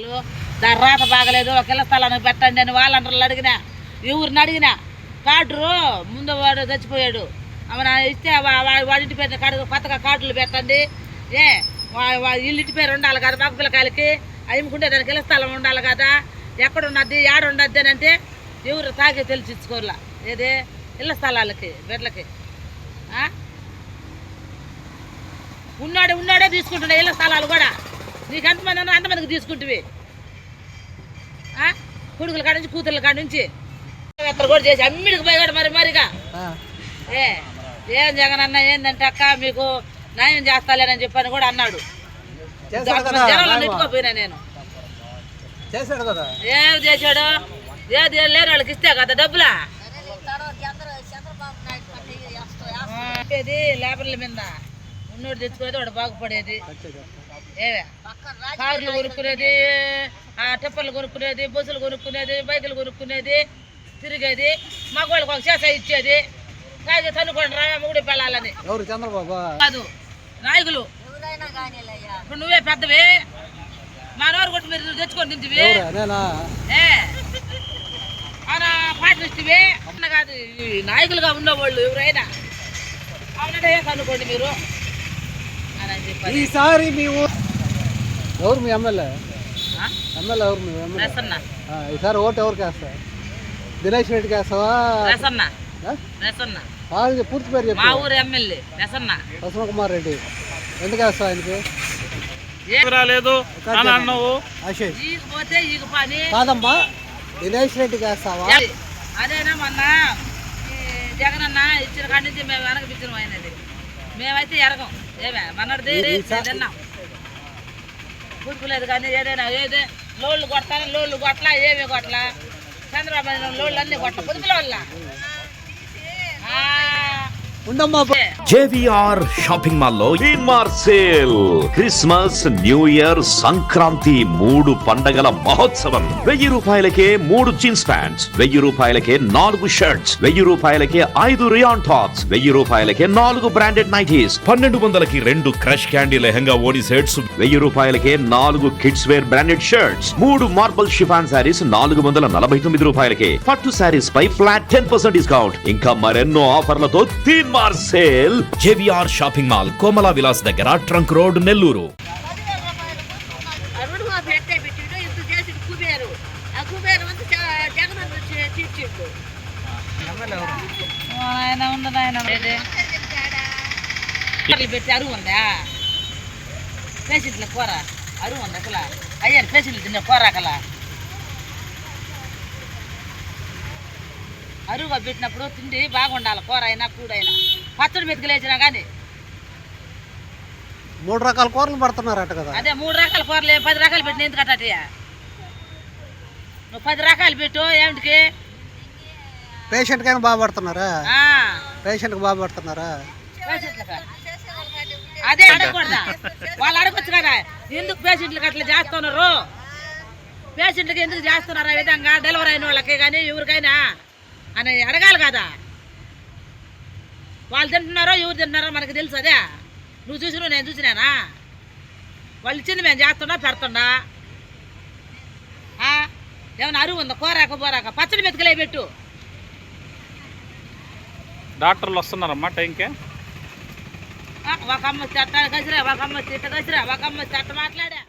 స్థలాలు దాని రాత బాగలేదు ఒక ఇళ్ళ స్థలానికి పెట్టండి అని వాళ్ళందరూ అడిగినా ఎవరిని అడిగినా కార్డు ముందు వాడు చచ్చిపోయాడు. అవి ఇస్తే వాడింటి వాడి పేరు కాడు కొత్తగా కార్డులు పెట్టండి. ఏ వా- వా ఇల్లు ఇంటి పేరు ఉండాలి కదా మగ పిల్లకాయలకి. అమ్ముకుంటే దానికి ఇళ్ళ స్థలం ఉండాలి కదా. ఎక్కడ ఉన్నది ఏడ ఉన్నది అని అంటే ఎవరు తాగే తెలిసి ఏదే ఏది? ఇళ్ళ స్థలాలకి బిడ్డలకి ఉన్నాడు ఉన్నాడే తీసుకుంటున్నా ఇళ్ళ స్థలాలు కూడా. నీకు ఎంతమంది ఉన్నా అంతమందికి తీసుకుంటువి. ఆ? కొడుకుల కాడ నుంచి కూతుర్ల కాడ నుంచి. ఎత్తరు కూడా చేసి అమ్మిడికి పోయి కూడా మరి మరిగా. ఏ ఏం జగన్ అన్న ఏందంటే అక్క మీకు న్యాయం చేస్తాలేనని చెప్పని కూడా అన్నాడు. జనంలో. నెట్టుకోపోయినా నేను. ఏం చేశాడు? ఏది లేని వాళ్ళకి ఇస్తే కదా డబ్బులా? లేబర్ల మీద ఉన్నోడు తెచ్చుకునేది వాడు బాగుపడేది. ఏవే కార్లు కొనుక్కునేది ఆ టిప్పర్లు కొనుక్కునేది బస్సులు కొనుక్కునేది బైకులు కొనుక్కునేది తిరిగేది మగవాళ్ళకి ఒక చేస ఇచ్చేది. కాగి తన్నుకోండి రా ముగుడి పెళ్ళాలని. ఎవరు చంద్రబాబు? కాదు నాయకులు. ఇప్పుడు నువ్వే పెద్దవి. మా నోరు కొట్టి మీరు తెచ్చుకొని తింటివి. ఏ అన్న కాదు ఈ నాయకులుగా ఉన్నవాళ్ళు ఎవరైనా. అవునంటే కనుక్కోండి మీరు? అని అని చెప్పారు ఈసారి మీ ఎవరు మీ ఎమ్మెల్యే? ఆ? ఎమ్మెల్యే ఎవరు మీ ఎమ్మెల్యే? ఈసారి ఓటు ఎవరికి వేస్తా దినేష్ రెడ్డికి వేస్తావా పూర్తి పేరు మా చెప్పు ఊరు ఎమ్మెల్యే రసన్న. వసంత కుమార్ రెడ్డి. ఎందుకు వేస్తావు ఆయనకి? రాలేదు? అని అన్నావు. పని. కాదమ్మా దినేష్ రెడ్డికి వేస్తావా అదేనా మొన్న ఈ జగన్ అన్న ఇచ్చిన కాడి నుంచి మేము వెనక పిచ్చిన మేమైతే ఎరగం. ఏమే? మనది తిన్నాం. పుట్టుకోలేదు కానీ ఏదైనా ఏదే లోళ్ళు కొట్టాలి లోళ్ళు కొట్లా ఏమి కొట్లా చంద్రబాబు లోళ్ళు అన్నీ కొట్ట పుదుపుల వల్ల ఉండమ్మా. జేవిఆర్ షాపింగ్ మాల్లో mart sale Christmas new year Sankranti మూడు పండగల మహోత్సవం. వెయ్యి రూపాయలకే మూడు జీన్స్ ప్యాంట్స్ వెయ్యి రూపాయలకే నాలుగు షర్ట్స్ వెయ్యి రూపాయలకే ఐదు రియాన్ టాప్స్ వెయ్యి రూపాయలకే నాలుగు బ్రాండెడ్ నైటీస్ పన్నెండు వందలకి రెండు క్రష్ క్యాండీ లెహంగా ఓడి సెట్స్ వెయ్యి రూపాయలకే నాలుగు కిడ్స్ వేర్ బ్రాండెడ్ షర్ట్స్ మూడు మార్బల్ షిఫాన్ శారీస్ నాలుగు వందల నలభై తొమ్మిది రూపాయలకే పట్టు శారీస్ పై ఫ్లాట్ టెన్ పర్సెంట్ డిస్కౌంట్. ఇంకా మరెన్నో ఆఫర్లతో Teen Maar sale JVR shopping mall Komala Vilas దగ్గర ట్రంక్ రోడ్ నెల్లూరు. ఆయన ఉండదు ఆయన పెట్టి అరువు ఉందా? పేషెంట్ల కూర అరువు ఉంది అసలు? అయ్యారు పేషెంట్లు తిన్న కూర పెట్టినప్పుడు తిండి బాగుండాలి కూర అయినా కూడైనా. పచ్చడి మెతుకులేసినా కానీ. మూడు రకాల కూరలు పడుతున్నారట కదా. అదే మూడు రకాల కూరలు పది రకాలు పెట్టిన ఎందుకు అట్టటియా నువ్వు పది రకాలు పెట్టు ఏమిటికి? పేషెంట్ కైనా బాగా పడుతున్నారా? పేషెంట్కి బాగా పడుతున్నారా? అదే అడగకూడదా? వాళ్ళు అడగొచ్చు కదా ఎందుకు పేషెంట్లకు అట్లా చేస్తున్నారు? పేషెంట్లకి ఎందుకు చేస్తున్నారు ఆ విధంగా? డెలివరీ అయిన వాళ్ళకి కానీ ఎవరికైనా? అని అడగాలి కదా. వాళ్ళు తింటున్నారో ఎవరు తింటున్నారో మనకు తెలుసు అదే. నువ్వు చూసినా నేను చూసినానా? వాళ్ళు ఇచ్చింది మేము చేస్తున్నా పెడుతున్నా. ఆ? ఏమన్నా అరువు ఉందా? కోరాక పోరాక? పచ్చడి మెతుకులే పెట్టు. డాక్టర్లు వస్తున్నారమ్మా టైంకే. ఒక అమ్మ చెట్ట కసిరా ఒక అమ్మ చెట్ట కసిరా ఒక అమ్మ చెట్ట మాట్లాడా?